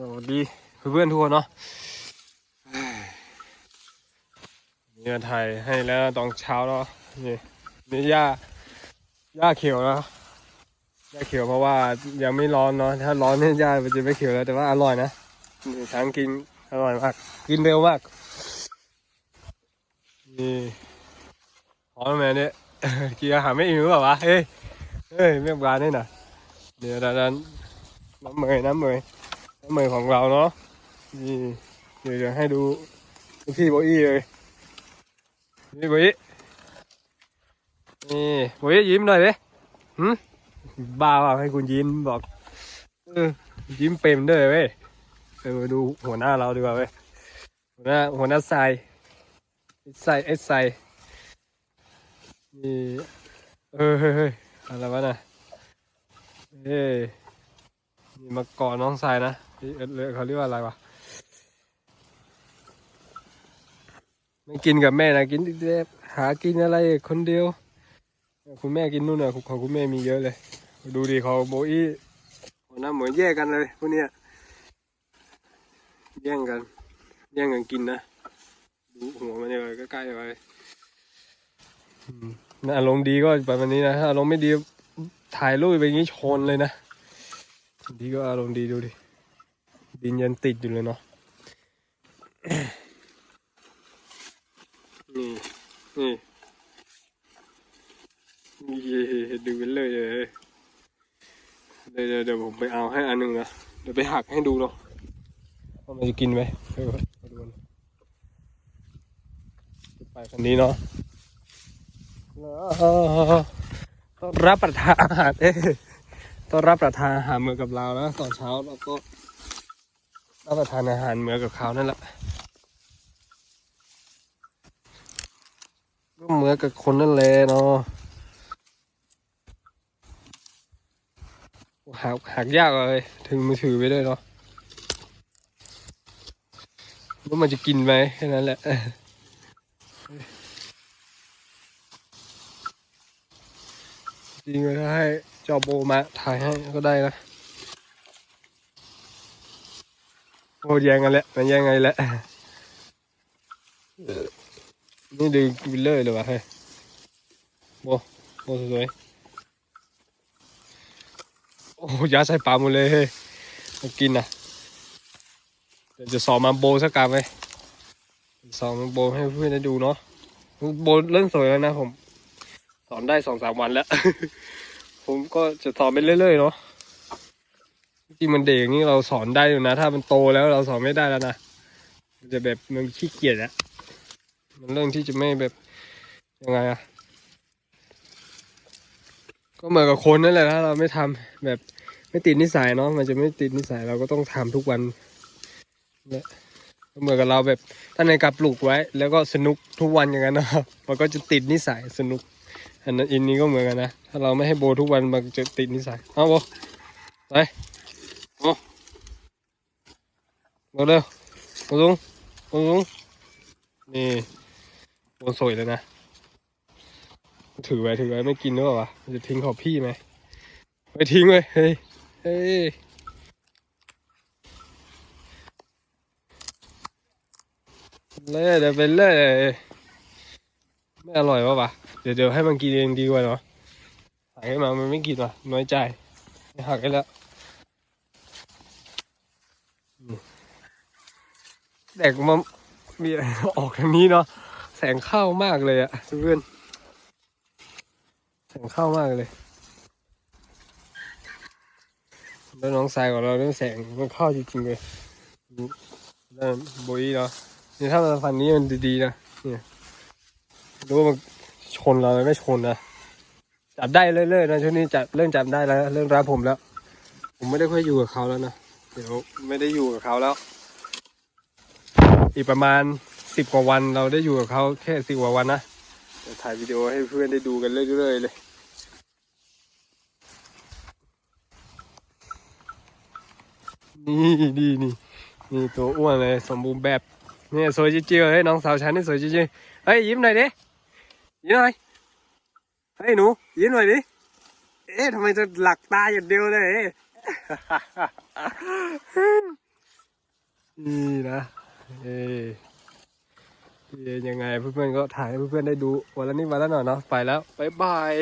สวัสดีเพื่อนๆทุกคนเนาะนี่มาถ่ายให้แล้วตอนเช้าแล้วนี่นี่หญ้าหญ้าเขียวแล้วหญ้าเขียวเพราะว่ายังไม่ร้อนเนาะถ้าร้อนเนี่ยหญ้ามันจะไม่เขียวแล้วแต่ว่าอร่อยนะนี่ช้างกินอร่อยมาก กินเร็วมากนี่หอมแม่เนี่ยกินอาหารไม่อิ่มหรือเปล่าวะเฮ้ยเฮ้ยเมียบานนี่นะเดี๋ยวด้านน้ำเมยน้ำเมย น้ำมือของเราเนาะนี่เดี๋ยวจะให้ดูพี่โบอี้เลยนี่โบอี้นี่โบอี้ยิ้มหน่อยดิหืมบ้าเปล่าให้คุณยิ้มบอกเออยิ้มเป็นด้วยเว้ยเออดูหัวหน้าเราดีกว่าเว้ยหัวหน้าหัวหน้าทรายเอสไซเอสไซนี่เออเฮ้ยเฮ้ยอะไรวะน่ะเอ้ยนี่มาเกาะน้องทรายนะ เขาเรียกว่าอะไรวะไม่กินกับแม่นะกินเด็กๆหากินอะไรคนเดียว คุณแม่กินนู่นน่ะของคุณแม่มีเยอะเลย ดูดิเขาโบอี้หน้าเหมือนแยกกันเลยพวกเนี้ยแย่งกัน แย่งกันกินนะดูหัวมันเนี่ยใกล้ไปอารมณ์ดีก็แบบนี้นะอารมณ์ไม่ดีถ่ายรูปไปอย่างนี้ชนเลยนะดีก็อารมณ์ดีดูดิ ดินยันติดอยู่เลยเนาะนี่นี่นี่ดูกันเลยเลยเดี๋ยวเดี๋ยวเดี๋ยวผมไปเอาให้อันหนึ่งนะเดี๋ยวไปหักให้ดูเนาะว่ามันจะกินไหมเออมาดูกันไปคันนี้เนาะต้อนรับประทานอาหารเอ้ยต้อนรับประทานอาหารเหมือนกับเรานะตอนเช้าเราก็ รับประทานอาหารเหมือนกับเขานั่นแหละก็เหมือนกับคนนั่นแหละเนาะหักหักยากเลย ถึงมือถือไปด้วยเนาะว่ามันจะกินไหมแค่นั้นแหละจริงก็ให้จอโบมาถ่ายให้ก็ได้นะ โอ้แย่งกันแหละมันแย่งไงแหละนี่ดึงวิลเลอร์เลยวะเฮ้ยโบโบสวยโอ้ยาใส่ปลาหมดเลยเฮ้ยมากินนะเดี๋ยวจะสอนมาโบสักกรรไหมสอนมาโบให้เพื่อนได้ดูเนาะโบเริ่มสวยแล้วนะผม สอนได้สองสามวันแล้ว ผมก็จะสอนไปเรื่อยๆเนาะ จริงมันเด็กนี้เราสอนได้อยู่นะ ถ้ามันโตแล้วเราสอนไม่ได้แล้วนะมันจะแบบมันขี้เกียจอะมันเรื่องที่จะไม่แบบยังไงอะก็เหมือนกับคนนั่นแหละถ้าเราไม่ทำแบบไม่ติดนิสัยเนาะมันจะไม่ติดนิสัยเราก็ต้องทำทุกวันเนี่ยเหมือนกับเราแบบตั้งในกับปลูกไว้ แล้วก็สนุกทุกวันอย่างนั้นนะครับมันก็จะติดนิสัยสนุก อันนั้นอินนี้ก็เหมือนกันนะ ถ้าเราไม่ให้โบทุกวันมันจะติดนิสัยเอาโบไป โบโบเร็วโบลุงโบลุงนี่โบสวยเลยนะ ถือไว้ถือไว้ไม่กินหรือเปล่าวะจะทิ้งของพี่ไหมไปทิ้งไว้เฮ้ยเฮ้ยเล่เดี๋ยวไปเล่ไม่อร่อยวะวะเดี๋ยวเดี๋ยวให้มันกินเองดีกว่าเนาะหักให้มามันไม่กินว่ะน้อยใจหักให้แล้วอืม แดกมามีอะไรออกทางนี้เนาะแสงเข้ามากเลยอะเพื่อนแสงเข้ามากเลยแล้วน้องทรายของเราเนี่ยแสงมันเข้าจริงๆเลยนั่นโบยเนาะนี่ถ้ามันฟันนี้มันดีๆนะเนี่ยรู้ว่ามันชนเราไม่ชนนะจับได้เรื่อยๆนะช่วงนี้จับเริ่มจับได้แล้วเริ่มรับผมแล้ว ผมไม่ได้ค่อยอยู่กับเขาแล้วนะเดี๋ยวไม่ได้อยู่กับเขาแล้ว อีกประมาณสิบกว่าวันเราได้อยู่กับเขาแค่สิบกว่าวันนะจะถ่ายวิดีโอให้เพื่อนได้ดูกันเรื่อยๆเลย นี่นี่นี่นี่ตัวอ้วนเลยสมบูรณ์แบบนี่สวยจริงๆเฮ้ยน้องสาวฉันนี่สวยจริงๆเฮ้ยยิ้มหน่อยดิยิ้มหน่อยเฮ้ยหนูยิ้มหน่อยดิเอ๊ะทำไมจะหลักตาอย่างเดียวเลยเอ๊ะนี่นะ เอเอยังไงเพื่อนๆก็ถ่ายให้เพื่อนๆได้ดูวันละนิดวันละหน่อยเนาะไปแล้วบ๊ายบาย